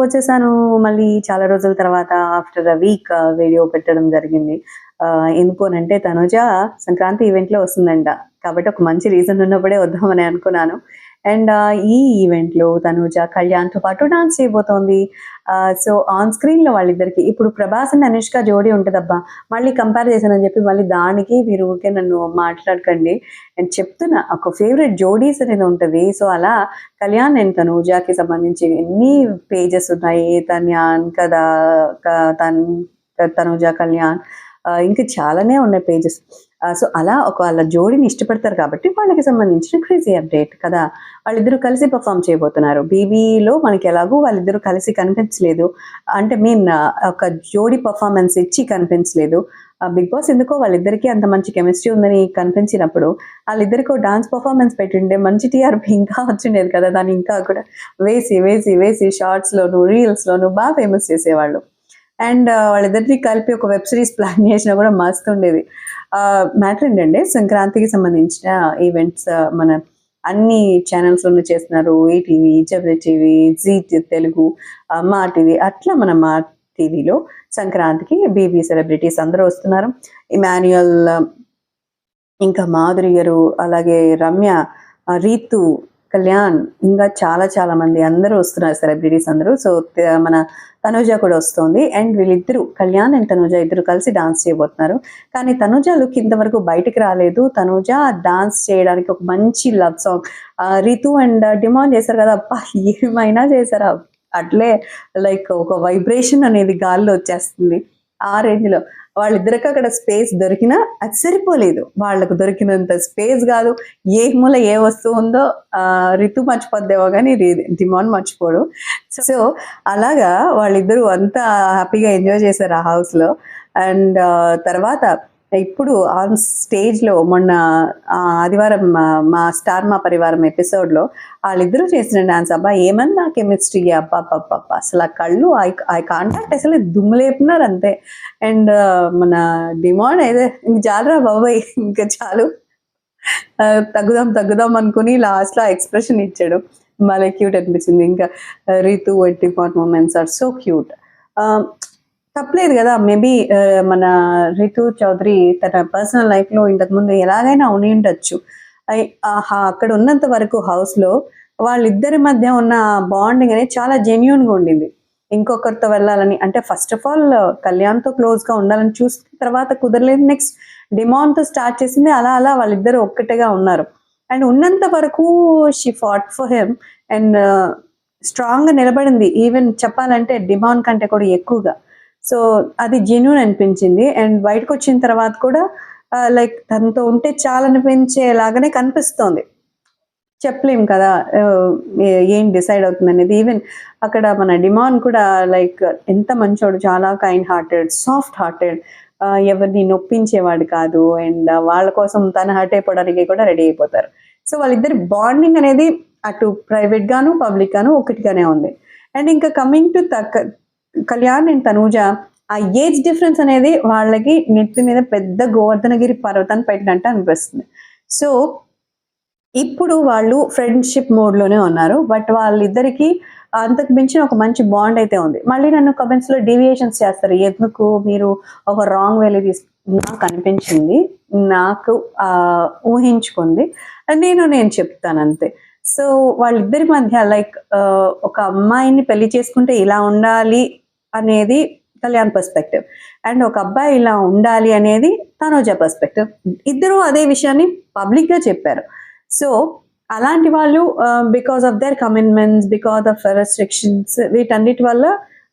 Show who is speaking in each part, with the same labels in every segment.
Speaker 1: వచ్చేసాను. మళ్ళీ చాలా రోజుల తర్వాత ఆఫ్టర్ అ వీక్ వీడియో పెట్టడం జరిగింది. ఆ, ఎందుకు అని అంటే తనుజ సంక్రాంతి ఈవెంట్లో వస్తుందంట. కాబట్టి ఒక మంచి రీజన్ ఉన్నప్పుడే వద్దామని అనుకున్నాను. అండ్ ఈ ఈవెంట్లో తనుజ కళ్యాణ్తో పాటు డాన్స్ చేయబోతోంది. సో ఆన్ స్క్రీన్లో వాళ్ళిద్దరికి ఇప్పుడు ప్రభాస్ అండ్ అనుష్క జోడీ ఉంటుందబ్బా. మళ్ళీ కంపేర్ చేశానని చెప్పి మళ్ళీ దానికి మీరు ఊరికే నన్ను మాట్లాడకండి. నేను చెప్తున్నా ఒక ఫేవరెట్ జోడీస్ అనేది ఉంటుంది. సో అలా కళ్యాణ్ అండ్ తనూజాకి సంబంధించి ఎన్ని పేజెస్ ఉన్నాయి? తన్యాన్ కదా తన్ తనూజ కళ్యాణ్. ఇంకా చాలానే ఉన్నాయి పేజెస్. సో అలా ఒక వాళ్ళ జోడిని ఇష్టపడతారు కాబట్టి వాళ్ళకి సంబంధించిన క్రేజీ అప్డేట్ కదా. వాళ్ళిద్దరూ కలిసి పర్ఫామ్ చేయబోతున్నారు. బీబీలో మనకి ఎలాగో వాళ్ళిద్దరూ కలిసి కనిపించలేదు. అంటే మీన్ ఒక జోడి పర్ఫార్మెన్స్ ఇచ్చి కనిపించలేదు. బిగ్ బాస్ ఎందుకో వాళ్ళిద్దరికీ అంత మంచి కెమిస్ట్రీ ఉందని కనిపించినప్పుడు వాళ్ళిద్దరికీ డాన్స్ పర్ఫార్మెన్స్ పెట్టిండే మంచి టీఆర్పీ ఇంకా వచ్చిండేది కదా. దాన్ని ఇంకా కూడా వేసి వేసి వేసి షార్ట్స్లోను రీల్స్లోను బాగా ఫేమస్ చేసేవాళ్ళు. అండ్ వాళ్ళిద్దరిని కలిపి ఒక వెబ్ సిరీస్ ప్లాన్ చేసినా కూడా మస్తు ఉండేది. మ్యాటర్ ఏంటంటే సంక్రాంతికి సంబంధించిన ఈవెంట్స్ మన అన్ని ఛానల్స్లోనూ చేస్తున్నారు. ఈటీవీ జబ్ TV G Telugu Maa TV అట్లా మన మా టీవీలో సంక్రాంతికి బీబీ సెలబ్రిటీస్ అందరూ వస్తున్నారు. ఇమాన్యుయల్ ఇంకా మాధురి గారు అలాగే రమ్య రీతు కళ్యాణ్ ఇంకా చాలా చాలా మంది అందరూ వస్తున్నారు సెలబ్రిటీస్ అందరూ. సో మన తనుజ కూడా వస్తుంది. అండ్ వీళ్ళిద్దరూ కళ్యాణ్ అండ్ తనుజ ఇద్దరు కలిసి డాన్స్ చేయబోతున్నారు. కానీ తనుజ లుక్ ఇంతవరకు బయటకు రాలేదు. తనుజ డాన్స్ చేయడానికి ఒక మంచి love song Ritu and demand చేశారు కదా అబ్బా ఏమైనా చేశారా? అట్లే లైక్ ఒక వైబ్రేషన్ అనేది గాల్లో వచ్చేస్తుంది. ఆ రేంజ్లో వాళ్ళిద్దరికి అక్కడ స్పేస్ దొరికినా అది సరిపోలేదు. వాళ్ళకు దొరికినంత స్పేస్ కాదు. ఏ మూల ఏ వస్తువు ఉందో ఆ, రితు మర్చిపోద్దేమో కానీ డిమాండ్ మర్చిపోడు. సో అలాగా వాళ్ళిద్దరూ అంతా హ్యాపీగా ఎంజాయ్ చేశారు ఆ హౌస్లో. లో అండ్ తర్వాత ఇప్పుడు ఆన్ స్టేజ్లో మొన్న ఆదివారం మా- మా స్టార్ మా పరివారం ఎపిసోడ్లో వాళ్ళిద్దరూ చేసిన డాన్స్ అబ్బా ఏమన్నా కెమిస్ట్రీ అబ్బా పప్ప అసలు ఆ కళ్ళు ఆ కాంటాక్ట్ అసలు దుమ్ములేపున్నారు అంతే. అండ్ మన డిమాండ్ అయితే ఇంక చాలరా బాబాయ్ ఇంకా చాలు. తగ్గుదాం తగ్గుదాం అనుకుని లాస్ట్లో ఎక్స్ప్రెషన్ ఇచ్చాడు. మళ్ళీ క్యూట్ అనిపించింది. ఇంకా రీతు వెట్టి pot moments are so cute తప్పలేదు కదా. మేబీ uh, మన రితు చౌదరి తన పర్సనల్ లైఫ్లో ఇంతకుముందు ఎలాగైనా ఉండి ఉండొచ్చు. ఐ- ఆహా, అక్కడ ఉన్నంత వరకు హౌస్లో వాళ్ళిద్దరి మధ్య ఉన్న బాండింగ్ అనేది చాలా జెన్యున్గా ఉండింది. ఇంకొకరితో వెళ్ళాలని అంటే ఫస్ట్ ఆఫ్ ఆల్ కళ్యాణ్తో క్లోజ్గా ఉండాలని చూసిన తర్వాత కుదరలేదు. నెక్స్ట్ డిమాండ్తో స్టార్ట్ చేసింది. అలా అలా వాళ్ళిద్దరు ఒక్కటిగా ఉన్నారు. అండ్ ఉన్నంత వరకు she fought for him and స్ట్రాంగ్గా నిలబడింది. ఈవెన్ చెప్పాలంటే డిమాండ్ కంటే కూడా ఎక్కువగా. సో అది జెన్యున్ అనిపించింది. అండ్ బయటకు వచ్చిన తర్వాత కూడా లైక్ తనతో ఉంటే చాలా అనిపించేలాగానే కనిపిస్తోంది. చెప్పలేం కదా ఏం డిసైడ్ అవుతుంది అనేది ఈవెన్ అక్కడ మన డిమాండ్ కూడా లైక్ ఎంత మంచోడు చాలా కైండ్ హార్టెడ్ సాఫ్ట్ హార్టెడ్ ఎవరిని నొప్పించేవాడు కాదు. అండ్ వాళ్ళ కోసం తను హర్ట్ అయిపోవడానికి కూడా రెడీ అయిపోతారు. సో వాళ్ళిద్దరి బాండింగ్ అనేది అటు ప్రైవేట్ గాను పబ్లిక్ గాను ఒకటిగానే ఉంది. అండ్ ఇంకా కమింగ్ టు తక్క కళ్యాణ్ అండ్ తనూజ ఆ ఏజ్ డిఫరెన్స్ అనేది వాళ్ళకి నెత్తి మీద పెద్ద గోవర్ధనగిరి పర్వతాన్ని పెట్టినట్టు అనిపిస్తుంది. సో ఇప్పుడు వాళ్ళు ఫ్రెండ్షిప్ మోడ్లోనే ఉన్నారు. బట్ వాళ్ళిద్దరికి అంతకు మించిన ఒక మంచి బాండ్ అయితే ఉంది. మళ్ళీ నన్ను కమెంట్స్లో డీవియేషన్స్ చేస్తారు. ఎందుకు? మీరు ఒక రాంగ్ వేలో తీసు నాకు అనిపించింది. నాకు ఊహించుకుంది. నేను నేను చెప్తాను అంతే. సో వాళ్ళిద్దరి మధ్య లైక్ ఒక అమ్మాయిని పెళ్ళి చేసుకుంటే ఇలా ఉండాలి అనేది కళ్యాణ్ పర్స్పెక్టివ్ అండ్ ఒక అబ్బాయి ఇలా ఉండాలి అనేది తనోజ పర్స్పెక్టివ్ ఇద్దరు అదే విషయాన్ని పబ్లిక్గా చెప్పారు. సో అలాంటి వాళ్ళు because of their commitments because of restrictions వీటన్నిటి వల్ల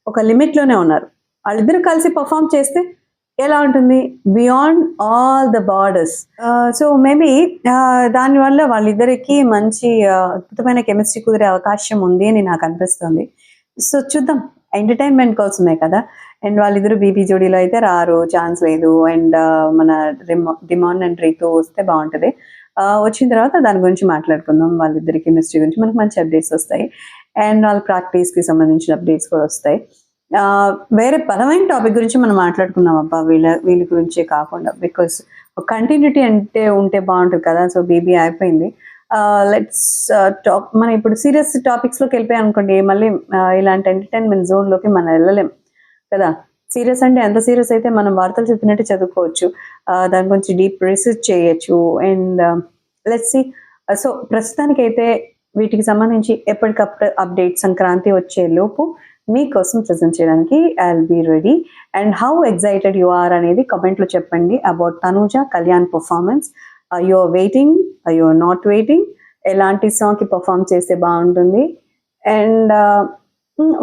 Speaker 1: ఒక లిమిట్లోనే ఉన్నారు. వాళ్ళిద్దరూ కలిసి పర్ఫామ్ చేస్తే ఎలా ఉంటుంది? Beyond all the borders so maybe దానివల్ల వాళ్ళిద్దరికి మంచి అద్భుతమైన కెమిస్ట్రీ కుదిరే అవకాశం ఉంది అని నాకు అనిపిస్తుంది. సో చూద్దాం. ఎంటర్టైన్మెంట్ కోసమే కదా. అండ్ వాళ్ళిద్దరు బీబీ జోడీలో అయితే రారు ఛాన్స్ లేదు. అండ్ uh, మన డిమాండ్ అండ్ రీతో వస్తే బాగుంటుంది. Uh, వచ్చిన తర్వాత దాని గురించి మాట్లాడుకుందాం. వాళ్ళిద్దరి కెమిస్ట్రీ గురించి మనకు మంచి అప్డేట్స్ వస్తాయి. అండ్ వాళ్ళ ప్రాక్టీస్కి సంబంధించిన అప్డేట్స్ కూడా వస్తాయి. Uh, వేరే బలమైన టాపిక్ గురించి మనం మాట్లాడుకుందాం అబ్బా. వీళ్ళ వీళ్ళ గురించే కాకుండా. బికాస్ కంటిన్యూటీ అంటే ఉంటే బాగుంటుంది కదా. సో బీబీ అయిపోయింది. లెట్స్ టాక్ మనం ఇప్పుడు సీరియస్ టాపిక్స్లోకి వెళ్ళిపోయాం అనుకోండి మళ్ళీ ఇలాంటి ఎంటర్టైన్మెంట్ జోన్లోకి మనం వెళ్ళలేం కదా? సీరియస్ అంటే ఎంత సీరియస్ అయితే మనం వార్తలు చెప్పినట్టు చదువుకోవచ్చు దాని గురించి డీప్ రీసెర్చ్ చేయొచ్చు అండ్ లెట్స్ సి సో ప్రస్తుతానికైతే వీటికి సంబంధించి ఎప్పటికప్పుడు అప్డేట్ సంక్రాంతి వచ్చే లోపు మీకోసం ప్రజెంట్ చేయడానికి I be ready and how excited you are అనేది కమెంట్లో చెప్పండి అబౌట్ తనూజ కళ్యాణ్ పర్ఫార్మెన్స్ అయ్యో వెయిటింగ్ అయ్యో నాట్ వెయిటింగ్ ఎలాంటి సాంగ్కి పర్ఫామ్ చేస్తే బాగుంటుంది? అండ్ uh,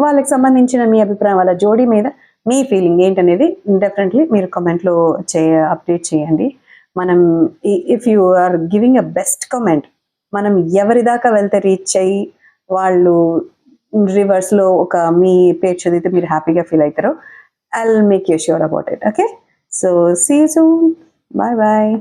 Speaker 1: వాళ్ళకి సంబంధించిన మీ అభిప్రాయం వాళ్ళ జోడీ మీద మీ ఫీలింగ్ ఏంటనేది డెఫినెట్లీ మీరు కమెంట్లో చే అప్డేట్ చేయండి. మనం if you are giving a best comment మనం ఎవరి దాకా వెళ్తే రీచ్ అయ్యి వాళ్ళు రివర్స్లో ఒక మీ పేజ్ చదివితే మీరు హ్యాపీగా ఫీల్ అవుతారో I make you sure about it okay so see soon bye bye